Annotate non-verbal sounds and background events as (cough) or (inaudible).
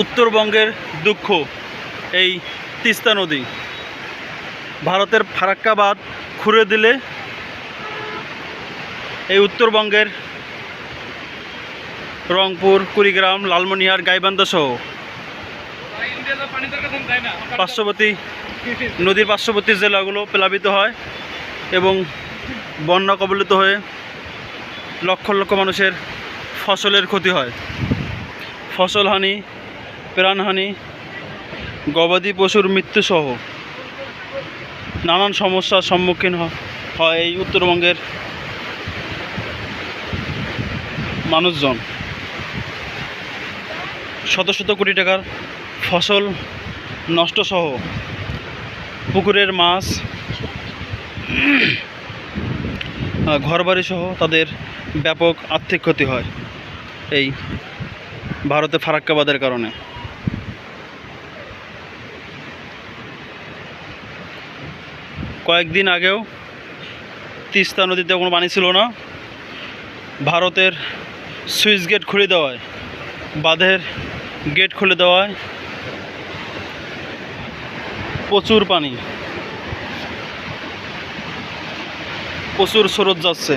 উত্তরবঙ্গের দুঃখ, এই তিস্তা নদী। ভারতের ফারাক্কাবাদ খুঁড়ে দিলে এই উত্তরবঙ্গের রংপুর, কুড়িগ্রাম, লালমনিহার গাইবান্ধা সহ পার্শ্ববর্তী নদীর পার্শ্ববর্তী জেলাগুলো প্লাবিত হয় এবং বন্যা কবলিত হয়ে লক্ষ লক্ষ মানুষের ফসলের ক্ষতি হয়। ফসলহানি প্রাণহানি গবাদি পশুর মৃত্যুসহ নানান সমস্যার সম্মুখীন হয় এই উত্তরবঙ্গের মানুষজন। শত শত কোটি টাকার ফসল নষ্টসহ পুকুরের মাছ, (clears throat) ঘরবাড়ি সহ তাদের ব্যাপক আর্থিক ক্ষতি হয় এই ভারতে ফারাক্কাবাদের কারণে। কয়েকদিন আগেও তিস্তা নদীতে কোনো পানি ছিল না। ভারতের সুইচ গেট খুলে দেওয়ায়, বাঁধের গেট খুলে দেওয়ায় প্রচুর পানি, প্রচুর স্রোত যাচ্ছে।